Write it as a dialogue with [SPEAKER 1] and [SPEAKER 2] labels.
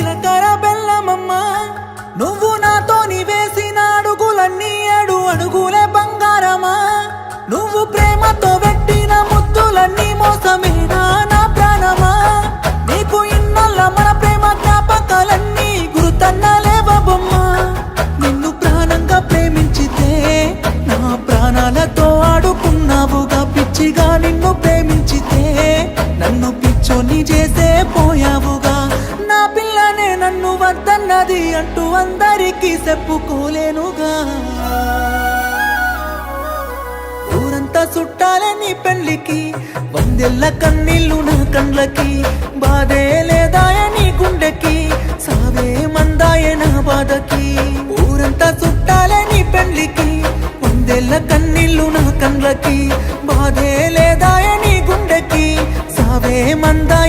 [SPEAKER 1] జీలకర బెల్లమమ్మ. నువ్వు నాతో నివేసిన అడుగులన్నీ ఏడు అడుగులే బంగారమా. నువ్వు ప్రేమతో పెట్టిన ముద్దులన్నీ మోసమేనా నా ప్రాణమా. నీకు ఇన్నల్ల మన ప్రేమ జ్ఞాపకాలన్నీ గురుతన్నలే బాబమ్మ నిన్ను ప్రాణంగా ప్రేమించితే నా ప్రాణాలతో ఆడుకున్నావుగా పిచ్చిగా నిన్ను ప్రేమించితే నన్ను పిచ్చోని చేసే ఉన్నది అంటూ అందరికీ చెప్పుకోలేనుగా. ఊరంతా చుట్టాలని పెళ్ళికి పెళ్ళికి వందెల్ల కన్నీళ్ళు నా కండ్లకి బాధే లేదాయని గుండెకి సావే మందాయ నా బాధకి. ఊరంతా చుట్టాలని పెళ్ళికి పెళ్ళికి వందెల్ల కన్నీళ్ళు నా కండ్లకి బాధే లేదాయని గుండెకి సావే మందా